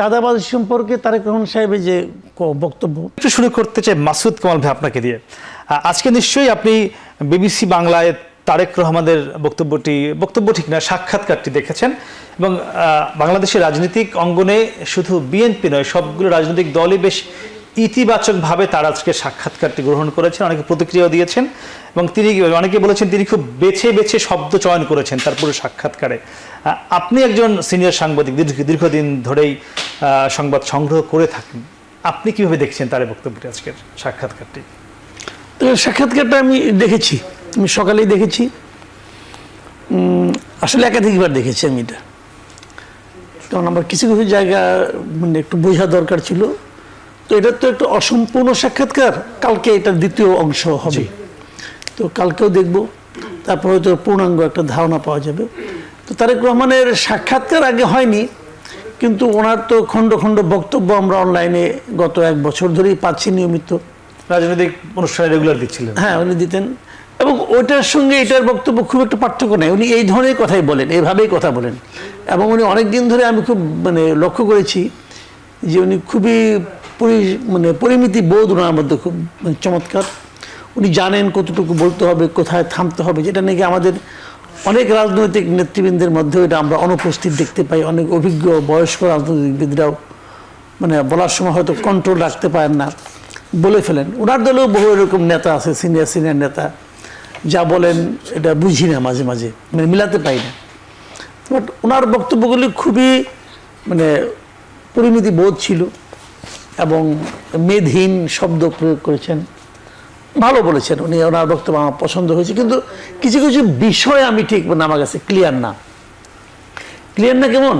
চাঁদাবাজি সম্পর্কে তারেক রহমান সাহেবের যে বক্তব্য। একটু শুরু করতে চাই মাসুদ কামাল ভাই আপনাকে দিয়ে। আজকে নিশ্চয়ই আপনি বিবিসি বাংলায় তারেক রহমানের বক্তব্যটি, বক্তব্য ঠিক না, সাক্ষাৎকারটি দেখেছেন এবং বাংলাদেশের রাজনৈতিক অঙ্গনে শুধু বিএনপি নয়, সবগুলো রাজনৈতিক দলই বেশ ইতিবাচকভাবে তার আজকে সাক্ষাৎকারটি গ্রহণ করেছেন, অনেকে প্রতিক্রিয়াও দিয়েছেন এবং তিনি, অনেকে বলেছেন তিনি খুব বেছে বেছে শব্দ চয়ন করেছেন তার পুরো সাক্ষাৎকারে। আপনি একজন সিনিয়র সাংবাদিক দীর্ঘদিন ধরেই সংবাদ সংগ্রহ করে থাকেন। আপনি কীভাবে দেখছেন তার বক্তব্যটি আজকের সাক্ষাৎকারটি? সাক্ষাৎকারটা আমি দেখেছি। আমি সকালেই দেখেছি। আসলে একাধিকবার দেখেছি আমি এটা। কারণ আমার কিছু কিছু জায়গা মানে একটু বোঝা দরকার ছিল। তো এটা তো একটা অসম্পূর্ণ সাক্ষাৎকার। কালকে এটার দ্বিতীয় অংশ হবে। তো কালকেও দেখব। তারপর হয়তো পূর্ণাঙ্গ একটা ধারণা পাওয়া যাবে। তো তারেক রহমানের সাক্ষাৎকার আগে হয়নি। কিন্তু ওনার তো খণ্ড খণ্ড বক্তব্য আমরা অনলাইনে গত এক বছর ধরেই পাচ্ছি নিয়মিত। রাজনৈতিক অনুষ্ঠানে রেগুলার দিচ্ছিলেন। হ্যাঁ উনি দিতেন। এবং ওইটার সঙ্গে এটার বক্তব্য খুব একটা পার্থক্য নেই। উনি এই ধরনের কথাই বলেন এইভাবেই কথা বলেন। এবং উনি অনেক দিন ধরে আমি খুব মানে লক্ষ্য করেছি যে উনি খুবই পরি মানে পরিমিতি বোধ ওনার মধ্যে খুব মানে চমৎকার। উনি জানেন কতটুকু বলতে হবে কোথায় থামতে হবে যেটা নাকি আমাদের অনেক রাজনৈতিক নেতৃবৃন্দের মধ্যেও এটা আমরা অনুপস্থিত দেখতে পাই, অনেক অভিজ্ঞ বয়স্ক রাজনৈতিকবিদরাও মানে বলার সময় হয়তো কন্ট্রোল রাখতে পারেন না, বলে ফেলেন। ওনার দলেও বহু এরকম নেতা আছে সিনিয়র সিনিয়র নেতা, যা বলেন এটা বুঝি না মাঝে মাঝে মানে মিলাতে পাই না। বাট ওনার বক্তব্যগুলি খুবই মানে পরিমিতি বোধ ছিল এবং মেধহীন শব্দ প্রয়োগ করেছেন। ভালো বলেছেন উনি, ওনার বক্তব্য আমার পছন্দ হয়েছে, কিন্তু কিছু কিছু বিষয় আমি ঠিক মানে আমার কাছে ক্লিয়ার না। ক্লিয়ার না কেমন?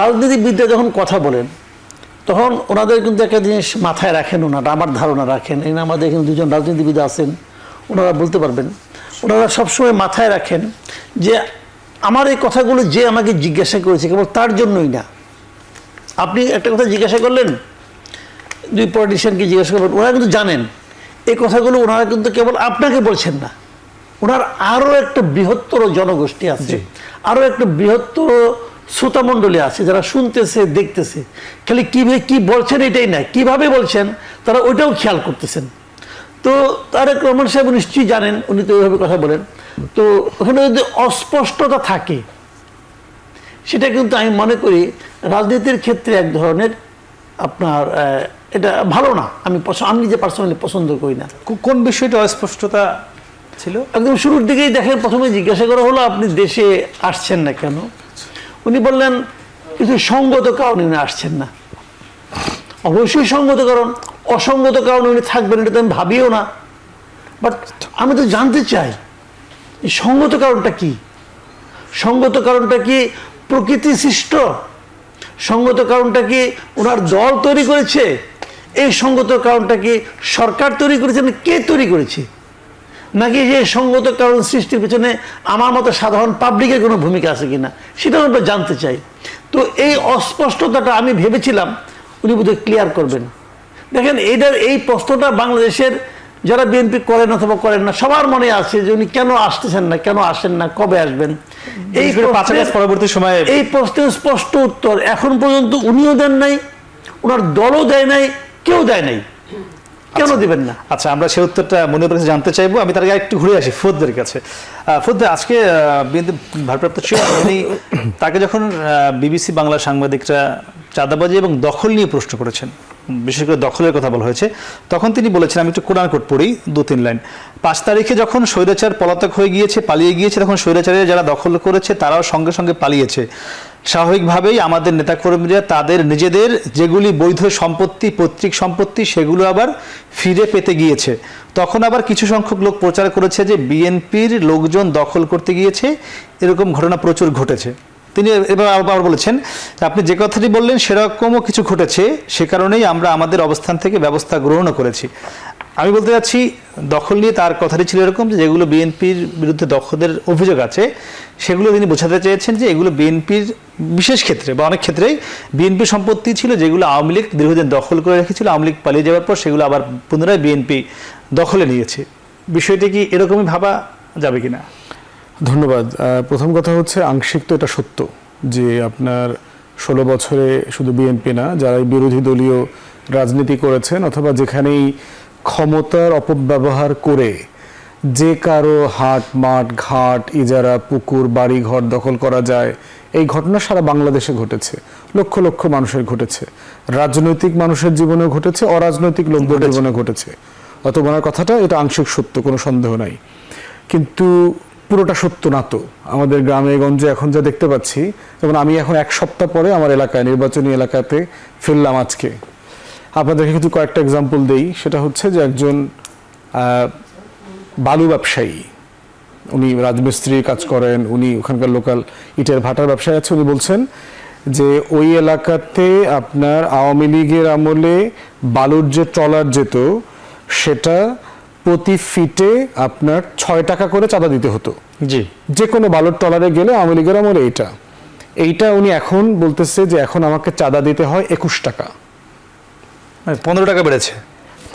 রাজনীতিবিদরা যখন কথা বলেন, তখন ওনাদের কিন্তু একটা জিনিস মাথায় রাখেন ওনারা, আমার ধারণা রাখেন। এই আমাদের এখানে দুজন রাজনীতিবিদ আছেন, ওনারা বলতে পারবেন। ওনারা সবসময় মাথায় রাখেন যে আমার এই কথাগুলো যে আমাকে জিজ্ঞাসা করেছে কেবল তার জন্যই না। আপনি একটা কথা জিজ্ঞাসা করলেন, দুই পলিটিশিয়ানকে জিজ্ঞাসা করবেন ওনারা কিন্তু জানেন। এই কথাগুলো ওনারা কিন্তু কেবল আপনাকে বলছেন না। ওনার আরও একটা বৃহত্তর জনগোষ্ঠী আছে আরও একটা বৃহত্তর শ্রোতামণ্ডলী আছে যারা শুনতেছে দেখতেছে। খালি কীভাবে কি বলছেন এটাই না কীভাবে বলছেন তারা ওইটাও খেয়াল করতেছেন। তো তারেক রহমান সাহেব নিশ্চয়ই জানেন উনি তো ওইভাবে কথা বলেন। তো ওখানে যদি অস্পষ্টতা থাকে সেটা কিন্তু আমি মনে করি রাজনীতির ক্ষেত্রে এক ধরনের আপনার এটা ভালো না। আমি আমি নিজে পার্সোনালি পছন্দ করি না। কোন বিষয়টা অস্পষ্টতা ছিল? একদম শুরুর দিকেই দেখেন প্রথমে জিজ্ঞাসা করা হলো আপনি দেশে আসছেন না কেন? উনি বললেন কিছু সঙ্গত কারণে উনি আসছেন না। অবশ্যই সঙ্গত কারণ। অসঙ্গত কারণে উনি থাকবেন এটা তো আমি ভাবিও না। বাট আমি তো জানতে চাই সঙ্গত কারণটা কি? সঙ্গত কারণটা কি প্রকৃতি সৃষ্ট? সঙ্গত কারণটা কি ওনার দল তৈরি করেছে? এই সঙ্গত কারণটা কি সরকার তৈরি করেছে না কে তৈরি করেছে? নাকি যে সঙ্গত কারণ সৃষ্টির পেছনে আমার মতো সাধারণ পাবলিকের কোনো ভূমিকা আছে কিনা? সেটা আমরা জানতে চাই। তো এই অস্পষ্টতাটা আমি ভেবেছিলাম উনি বোধহয় ক্লিয়ার করবেন। দেখেন এইটার এই প্রশ্নটা বাংলাদেশের যারা বিএনপি করেন অথবা করেন না সবার মনে আছে যে উনি কেন আসতেছেন না কেন আসেন না কবে আসবেন? এই পরবর্তী সময়ে এই প্রশ্নের স্পষ্ট উত্তর এখন পর্যন্ত উনিও দেন নাই ওনার দলও দেয় নাই কেউ দেয় নাই। কেন দিবেন না? আচ্ছা আমরা সেই উত্তরটা মনে কাছে জানতে চাইব। আমি তার আগে একটু ঘুরে আসি ফোদ্দের কাছে। ফোদ্দ আজকে বিএনপি ভারপ্রাপ্ত উনি তাকে যখন বিবিসি বাংলা সাংবাদিকরা চাঁদাবাজি এবং দখল নিয়ে প্রশ্ন করেছেন বিশেষ করে দখলের কথা বলা হয়েছে তখন তিনি বলেছেন আমি একটু কোরআন কোট পড়ি দু তিন লাইন। পাঁচ তারিখে যখন স্বৈরাচার পলাতক হয়ে গিয়েছে পালিয়ে গিয়েছে তখন স্বৈরাচারের যারা দখল করেছে তারাও সঙ্গে সঙ্গে পালিয়েছে। স্বাভাবিকভাবেই আমাদের নেতাকর্মীরা তাদের নিজেদের যেগুলি বৈধ সম্পত্তি, পৈতৃক সম্পত্তি, সেগুলো আবার ফিরে পেতে গিয়েছে। তখন আবার কিছু সংখ্যক লোক প্রচার করেছে যে বিএনপির লোকজন দখল করতে গিয়েছে। এরকম ঘটনা প্রচুর ঘটেছে। তিনি এবার আবার বলেছেন, আপনি যে কথাটি বললেন সেরকমও কিছু ঘটেছে, সে কারণেই আমরা আমাদের অবস্থান থেকে ব্যবস্থা গ্রহণও করেছি। আমি বলতে যাচ্ছি দখল নিয়ে তার কথাটি ছিল এরকম যেগুলো বিএনপির বিরুদ্ধে দখলের অভিযোগ আছে, সেগুলো তিনি বোঝাতে চেয়েছেন যে, এগুলো বিএনপির বিশেষ ক্ষেত্রে বা অনেক ক্ষেত্রেই বিএনপি সম্পত্তি ছিল, যেগুলো আওয়ামী লীগ দীর্ঘদিন দখল করে রেখেছিল, আওয়ামী লীগ পালিয়ে যাওয়ার পর সেগুলো আবার পুনরায় বিএনপি দখলে নিয়েছে। বিষয়টি কি এরকমই ভাবা যাবে কিনা? ধন্যবাদ। প্রথম কথা হচ্ছে আংশিক তো এটা সত্য যে আপনার ষোলো বছরে শুধু বিএনপি না যারা এই বিরোধী দলীয় রাজনীতি করেছেন অথবা যেখানেই ক্ষমতার অপব্যবহার করে যে কারও হাট মাঠ ঘাট ইজারা পুকুর বাড়ি ঘর দখল করা যায় এই ঘটনা সারা বাংলাদেশে ঘটেছে লক্ষ লক্ষ মানুষের ঘটেছে। রাজনৈতিক মানুষের জীবনে ঘটেছে অরাজনৈতিক লোকদের জীবনে ঘটেছে। অত বলার কথাটা এটা আংশিক সত্য কোনো সন্দেহ নাই। কিন্তু পুরোটা সত্য না তো। আমাদের গ্রামে, গঞ্জে এখন যা দেখতে পাচ্ছি, যেমন আমি এখন এক সপ্তাহ পরে আমার এলাকায়, নির্বাচনী এলাকাতে ফিরলাম আজকে। আপনাদেরকে কিন্তু কয়েকটা এক্সাম্পল দেই। সেটা হচ্ছে যে একজন বালু ব্যবসায়ী। উনি রাজমিস্ত্রির কাজ করেন, উনি ওখানকার লোকাল ইটের ভাটার ব্যবসায়ী আছে। উনি বলছেন যে ওই এলাকাতে আপনার আওয়ামী লীগের আমলে বালুর যে ট্রলার যেত, সেটা প্রতি ফিটে আপনার ছয় টাকা করে চাঁদা দিতে হতো। জি। যে কোনো বালুর ট্রলারে গেলে আওয়ামী লীগের আমলে এইটা। এইটা উনি এখন বলতেছে যে এখন আমাকে চাঁদা দিতে হয় একুশ টাকা। মানে পনেরো টাকা বেড়েছে।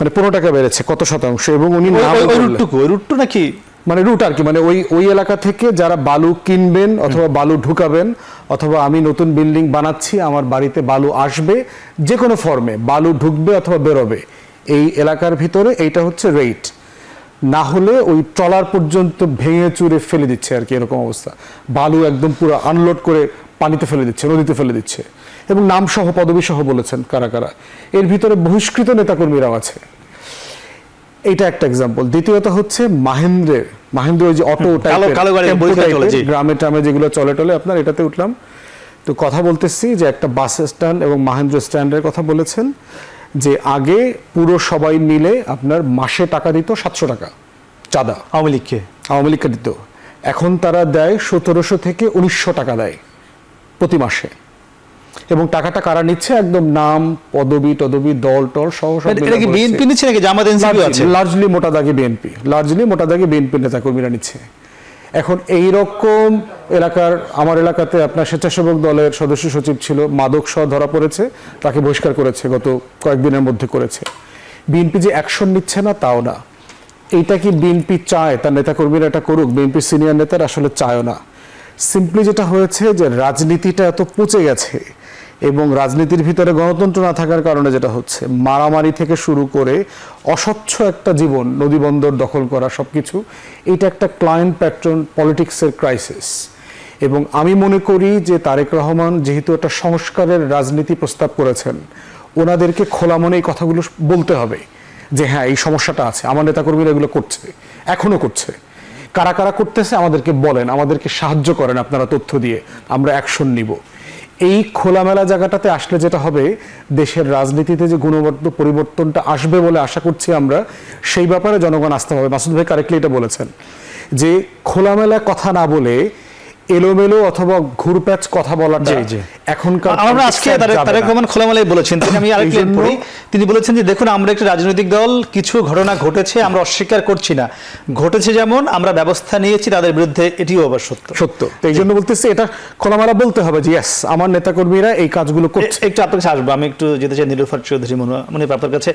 মানে পনেরো টাকা বেড়েছে কত শতাংশ? এবং উনি রুটটুকু রুটটু নাকি? মানে রুট আর কি মানে ওই ওই এলাকা থেকে যারা বালু কিনবেন অথবা বালু ঢুকাবেন অথবা আমি নতুন বিল্ডিং বানাচ্ছি আমার বাড়িতে বালু আসবে যে কোনো ফর্মে বালু ঢুকবে অথবা বেরোবে। এই এলাকার ভিতরে এইটা হচ্ছে রেট না হলে ওই ট্রলার পর্যন্ত ভেঙে চুরে ফেলে দিচ্ছে আর কি এরকম অবস্থা। বালু একদম পুরো আনলোড করে পানিতে ফেলে দিচ্ছে নদীতে ফেলে দিচ্ছে। এবং নাম সহ পদবী সহ বলেছেন কারা কারা। এর ভিতরে বহিষ্কৃত নেতাকর্মীরাও আছে। এইটা একটা এক্সাম্পল দ্বিতীয়ত হচ্ছে মাহেন্দ্রের মাহেন্দ্র ওই যে অটো। গ্রামে ট্রামে যেগুলো চলে টলে আপনার এটাতে উঠলাম। তো কথা বলতেছি যে একটা বাস স্ট্যান্ড এবং মাহেন্দ্র স্ট্যান্ডের কথা বলেছেন। যে আগে পুরো সবাই মিলে আপনার মাসে টাকা দিত সাতশো টাকা চাঁদা। আওয়ামী লীগকে? আওয়ামী লীগকে দিত। এখন তারা দেয় সতেরোশো থেকে উনিশশো টাকা দেয় প্রতি মাসে। এবং টাকাটা কারা নিচ্ছে? একদম নাম পদবি টদবি দল টল সহ সব এটা- এটা কি বিএনপি নিচ্ছে নাকি জামাত এনসিপি আছে? লার্জলি মোটা দাগে বিএনপি। লার্জলি মোটা দাগে বিএনপি নেতা কর্মীরা নিচ্ছে। এখন এই রকম এলাকার, আমার এলাকাতে আপনার স্বেচ্ছাসেবক দলের সদস্য সচিব ছিল, মাদক সহ ধরা পড়েছে, তাকে বহিষ্কার করেছে, গত কয়েকদিনের মধ্যে করেছে। বিএনপি যে অ্যাকশন নিচ্ছে না, তাও না। এইটা কি বিএনপি চায়? তার নেতাকর্মীরা এটা করুক, বিএনপি সিনিয়র নেতারা আসলে চায়ও না। সিম্পলি যেটা হয়েছে যে রাজনীতিটা এত পচে গেছে এবং রাজনীতির ভিতরে গণতন্ত্র না থাকার কারণে যেটা হচ্ছে, মারামারি থেকে শুরু করে অস্বচ্ছ একটা জীবন নদীবন্দর দখল করা সবকিছু, এটা একটা ক্লায়েন্ট প্যাট্রন পলিটিক্সের ক্রাইসিস। এবং আমি মনে করি যে তারেক রহমান যেহেতু একটা সংস্কারের রাজনীতি প্রস্তাব করেছেন, ওনাদেরকে খোলা মনে এই কথাগুলো বলতে হবে যে হ্যাঁ এই সমস্যাটা আছে, আমার নেতাকর্মীরা এগুলো করছে, এখনও করছে। কারা কারা করতেছে আমাদেরকে বলেন, আমাদেরকে সাহায্য করেন আপনারা তথ্য দিয়ে, আমরা অ্যাকশন নিব। এই খোলামেলা জায়গাটাতে আসলে যেটা হবে, দেশের রাজনীতিতে যে গুণবদ্ধ পরিবর্তনটা আসবে বলে আশা করছি আমরা, সেই ব্যাপারে জনগণ আসতে হবে মাসুদ ভাই কারেক্টলি এটা বলেছেন যে খোলামেলা কথা না বলে এলোমেলো অথবা ঘুরপ্যাচ কথা বলাটা। এখনকার আমরা আজকে তারেক রহমান খোলামেলাই বলেছেন তিনি আমি আরেকটি পড়ি। তিনি বলেছেন যে দেখুন আমরা একটি রাজনৈতিক দল কিছু ঘটনা ঘটেছে আমরা অস্বীকার করছি না। ঘটেছে যেমন আমরা ব্যবস্থা নিয়েছি তাদের বিরুদ্ধে এটিও আবার সত্য। সত্য। তো এই জন্য বলতেছি এটা খোলামেলা বলতে হবে যে ইয়েস আমার নেতাকর্মীরা এই কাজগুলো করছে। একটু আপনার কাছে আসব। আমি একটু যেতে চাই নীলুফার চৌধুরী মনে মনে আপনার কাছে।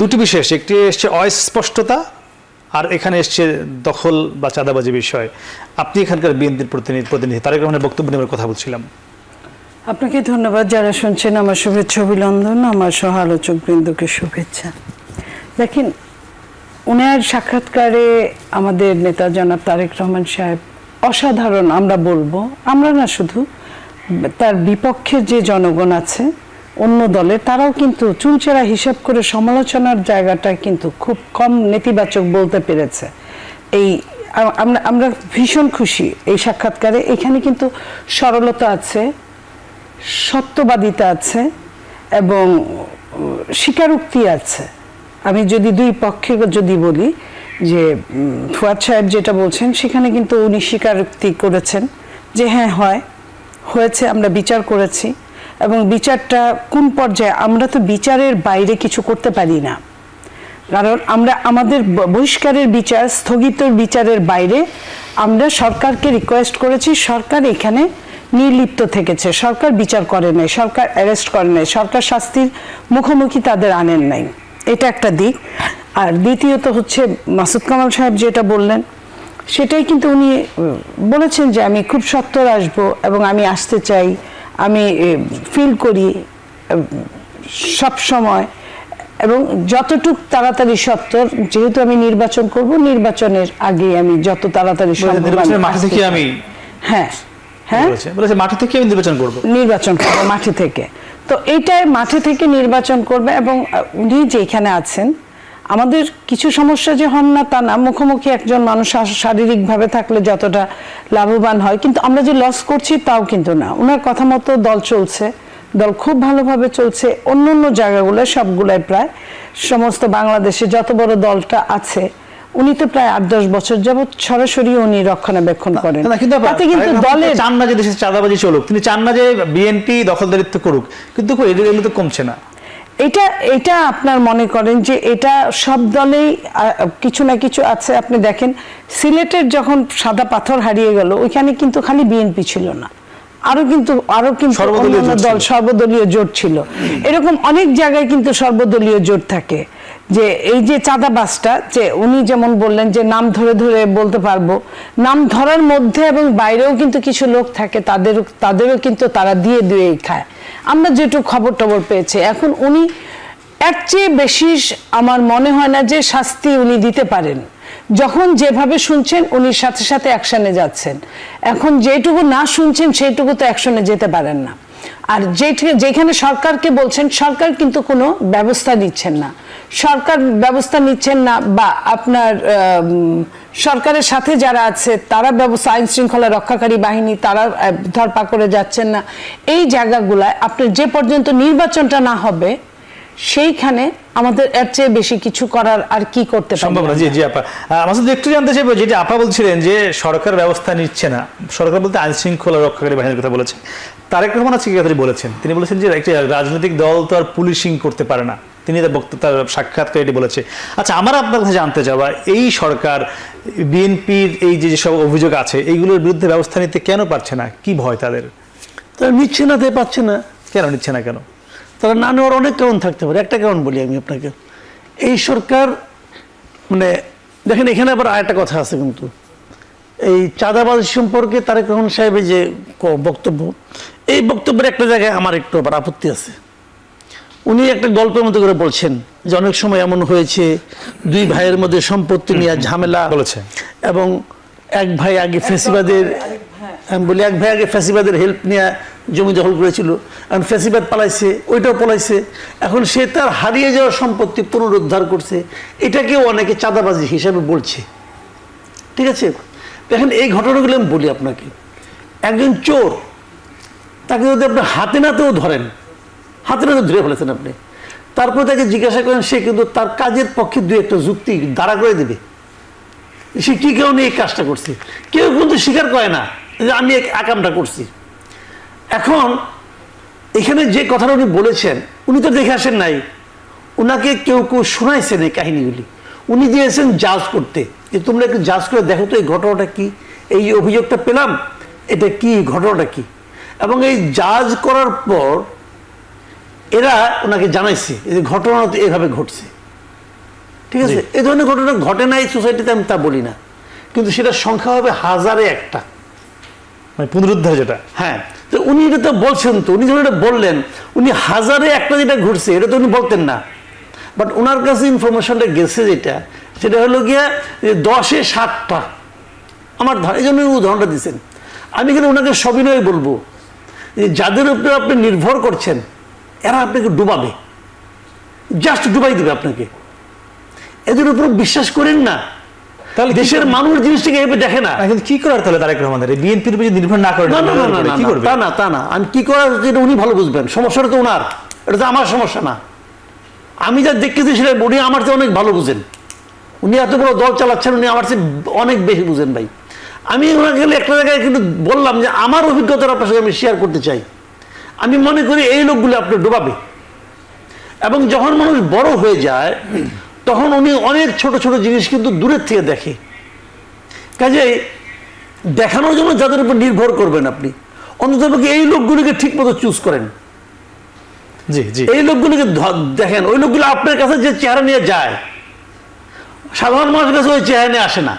দুটি বিষয় এসছে। একটি এসছে অস্পষ্টতা আর এখানে এসছে দখল বা চাঁদাবাজি বিষয়। আপনি এখানকার বিএনপির প্রতিনিধি প্রতিনিধি, তারেক রহমানের বক্তব্য নিয়ে কথা বলছিলাম। আপনাকে ধন্যবাদ যারা শুনছেন আমার শুভেচ্ছা, অভিনন্দন, আমার সহ আলোচক বৃন্দকে শুভেচ্ছা। দেখেন ওনার সাক্ষাৎকারে আমাদের নেতা জনাব তারেক রহমান সাহেব অসাধারণ, আমরা বলব, আমরা না শুধু তার বিপক্ষে যে জনগণ আছে অন্য দলে, তারাও কিন্তু চুলচেরা হিসাব করে সমালোচনার জায়গাটা কিন্তু খুব কম নেতিবাচক বলতে পেরেছে। এই আমরা আমরা ভীষণ খুশি এই সাক্ষাৎকারে। এখানে কিন্তু সরলতা আছে, সত্যবাদিতা আছে এবং স্বীকারোক্তি আছে। আমি যদি দুই পক্ষে যদি বলি যে ফুয়াদ সাহেব যেটা বলছেন, সেখানে কিন্তু উনি স্বীকারোক্তি করেছেন যে হ্যাঁ হয়, হয়েছে, আমরা বিচার করেছি। এবং বিচারটা কোন পর্যায়ে, আমরা তো বিচারের বাইরে কিছু করতে পারি না। কারণ আমরা আমাদের বহিষ্কারের বিচার, স্থগিত বিচারের বাইরে আমরা সরকারকে রিকোয়েস্ট করেছি, সরকার এখানে নির্লিপ্ত থেকেছে। সরকার বিচার করে নাই, সরকার অ্যারেস্ট করে নাই, সরকার শাস্তির মুখোমুখি তাদের আনেন নাই। এটা একটা দিক। আর দ্বিতীয়ত হচ্ছে মাসুদ কামাল সাহেব যেটা বললেন, সেটাই কিন্তু উনি বলেছেন যে আমি খুব সত্তর আসব এবং আমি আসতে চাই। আমি ফিল করি সব সময়। এবং যতটুক তাড়াতাড়ি সত্তর যেহেতু আমি নির্বাচন করব নির্বাচনের আগে আমি যত তাড়াতাড়ি মাঠে থেকে আমি হ্যাঁ হ্যাঁ? বলেছে মাঠে থেকে আমি নির্বাচন করব। নির্বাচন করবে মাঠে থেকে। তো এইটাই মাঠে থেকে নির্বাচন করবে এবং উনি যেখানে আছেন আমাদের কিছু সমস্যা যে হন না তা না মুখোমুখি একজন মানুষ শারীরিকভাবে থাকলে যতটা লাভবান হয় কিন্তু আমরা যে লস করছি তাও কিন্তু না। ওনার কথা মতো দল চলছে দল খুব ভালোভাবে চলছে অন্য অন্য জায়গাগুলো সবগুলাই প্রায় সমস্ত বাংলাদেশে যত বড় দলটা আছে উনি তো প্রায় আট দশ বছর যাবৎ সরাসরি উনি রক্ষণাবেক্ষণ করেন। তাতে কিন্তু দলের চান না যে দেশে চাঁদাবাজি চলুক তিনি চান না যে বিএনপি দখলদারিত্ব করুক কিন্তু এগুলো তো কমছে না। এটা এটা আপনার মনে করেন যে এটা সব দলেই কিছু না কিছু আছে। আপনি দেখেন সিলেটের যখন সাদা পাথর হারিয়ে গেল ওইখানে কিন্তু খালি বিএনপি ছিল না। আরও কিন্তু আরও কিন্তু সর্বদলীয় অন্যান্য দল সর্বদলীয় জোট ছিল। এরকম অনেক জায়গায় কিন্তু সর্বদলীয় জোট থাকে। যে এই যে চাঁদাবাসটা যে উনি যেমন বললেন যে নাম ধরে ধরে বলতে পারব, নাম ধরার মধ্যে এবং বাইরেও কিন্তু কিছু লোক থাকে তাদের তাদেরও কিন্তু তারা দিয়ে দিয়ে খায়। আমরা যেটুকু খবর টবর পেয়েছি। এখন উনি এর চেয়ে বেশি আমার মনে হয় না যে শাস্তি উনি দিতে পারেন। যখন যেভাবে শুনছেন, উনি সাথে সাথে অ্যাকশনে যাচ্ছেন। এখন যেটুকু না শুনছেন, সেইটুকু তো অ্যাকশনে যেতে পারেন না। আর যেখানে সরকারকে বলছেন, সরকার কিন্তু কোনো ব্যবস্থা নিচ্ছেন না। সরকার ব্যবস্থা নিচ্ছেন না বা আপনার সরকারের সাথে যারা আছে, তারা ব্যবস্থা, আইন শৃঙ্খলা রক্ষাকারী বাহিনী, তারা ধরপা করে যাচ্ছেন না। এই জায়গাগুলায় আপনার যে পর্যন্ত নির্বাচনটা না হবে, সেইখানে আমাদের এর চেয়ে বেশি কিছু করার আর কি করতে সম্ভব না জি জি আপা। আহ, মাসুদ একটু জানতে চাইব যেটা আপা বলছিলেন যে সরকার ব্যবস্থা নিচ্ছে না। সরকার বলতে আইন শৃঙ্খলা রক্ষাকারী বাহিনীর কথা বলেছেন। তারেক রহমান আজকে কথাটি বলেছেন? তিনি বলেছেন যে একটি রাজনৈতিক দল তো আর পুলিশিং করতে পারে না। তিনি তার তার সাক্ষাৎকার এটি বলেছে। আচ্ছা আমার আপনার কাছে জানতে চাওয়া এই সরকার বিএনপির এই যে যেসব অভিযোগ আছে এইগুলোর বিরুদ্ধে ব্যবস্থা নিতে কেন পারছে না? কি ভয় তাদের? তারা নিচ্ছে না তাই পাচ্ছে না। কেন নিচ্ছে না কেন? তারা না নেওয়ার অনেক কারণ থাকতে পারে। একটা কারণ বলি আমি আপনাকে। এই সরকার মানে দেখেন এখানে আবার আরেকটা কথা আছে কিন্তু। এই চাঁদাবাজ সম্পর্কে তারেক রহমান সাহেবের যে বক্তব্য এই বক্তব্যের একটা জায়গায় আমার একটু আবার আপত্তি আছে। উনি একটা গল্পের মতো করে বলছেন যে অনেক সময় এমন হয়েছে দুই ভাইয়ের মধ্যে সম্পত্তি নিয়ে ঝামেলা বলেছে। এবং এক ভাই আগে ফেসিবাদের আমি বলি এক ভাই আগে ফেসিবাদের হেল্প নিয়ে জমি দখল করেছিল। এখন ফেসিবাদ পালাইছে, ওইটাও পালাইছে। এখন সে তার হারিয়ে যাওয়া সম্পত্তি পুনরুদ্ধার করছে। এটাকেও অনেকে চাঁদাবাজি হিসাবে বলছে। ঠিক আছে? দেখেন এই ঘটনাগুলো আমি বলি আপনাকে। একজন চোর, তাকে যদি আপনি হাতে নাতেও ধরেন, হাতে নাতে ধরে ফেলেছেন আপনি, তারপর তাকে জিজ্ঞাসা করেন, সে কিন্তু তার কাজের পক্ষে দুই একটা যুক্তি দাঁড়া করে দেবে। সে কি কারণে এই কাজটা করছে? কেউ কিন্তু স্বীকার করে না যে আমি এক আকামটা করছি। এখন এখানে যে কথাটা উনি বলেছেন উনি তো দেখে আসেন নাই। ওনাকে কেউ কেউ শোনাইছেন এই কাহিনীগুলি। উনি দিয়েছেন জাজ করতে। যে তোমরা একটু জাজ করে দেখো তো এই ঘটনাটা কি এই অভিযোগটা পেলাম এটা কি ঘটনাটা কি? এবং এই জাজ করার পর এরা ওনাকে জানাইছে যে ঘটনা তো এভাবে ঘটছে। ঠিক আছে? এই ধরনের ঘটনা ঘটে না এই সোসাইটিতে আমি তা বলি না। কিন্তু সেটা সংখ্যা হবে হাজারে একটা। মানে পুনরুদ্ধার যেটা। হ্যাঁ। তো উনি এটা তো বলছেন তো, উনি যখন এটা বললেন, উনি হাজারে একটা যেটা ঘুরছে, এটা তো উনি বলতেন না। বাট ওনার কাছে ইনফরমেশনটা গেছে যেটা, সেটা হলো গিয়া যে দশে সাতটা। আমার এই জন্য উদাহরণটা দিচ্ছেন আমি কিন্তু ওনাকে সবিনয় বলব? যে যাদের উপরে আপনি নির্ভর করছেন, এরা আপনাকে ডুবাবে। জাস্ট ডুবাই দেবে আপনাকে। এদের উপর বিশ্বাস করেন না। তাহলে দেশের মানুষ জিনিসটাকে এভাবে দেখে না। কি করার তাহলে তারেক রহমানের? বিএনপির উপর নির্ভর না করে না না না না, না, কি করবে? তা না তা না। আমি কি করার যেটা উনি ভালো বুঝবেন। সমস্যাটা তো ওনার এটা তো আমার সমস্যা না। আমি যা দেখতেছি সেটা উনি আমার চেয়ে অনেক ভালো বুঝেন। উনি এত বড় দল চালাচ্ছেন উনি আমার চেয়ে অনেক বেশি বুঝেন ভাই। আমি ওনাকে একটা জায়গায় কিন্তু বললাম যে আমার অভিজ্ঞতাটা আপনার সঙ্গে আমি শেয়ার করতে চাই। আমি মনে করি এই লোকগুলো আপনি ডোবাবে। এবং যখন মানুষ বড় হয়ে যায় তখন উনি অনেক ছোট ছোট জিনিস কিন্তু দূরের থেকে দেখে। কাজেই দেখানোর জন্য যাদের উপর নির্ভর করবেন আপনি অন্তত এই লোকগুলিকে ঠিক মতো চুজ করেন। জি জি। এই লোকগুলিকে দেখেন ওই লোকগুলো আপনার কাছে যে চেহারা নিয়ে যায় সাধারণ মানুষের কাছে ওই চেহারা নিয়ে আসে না।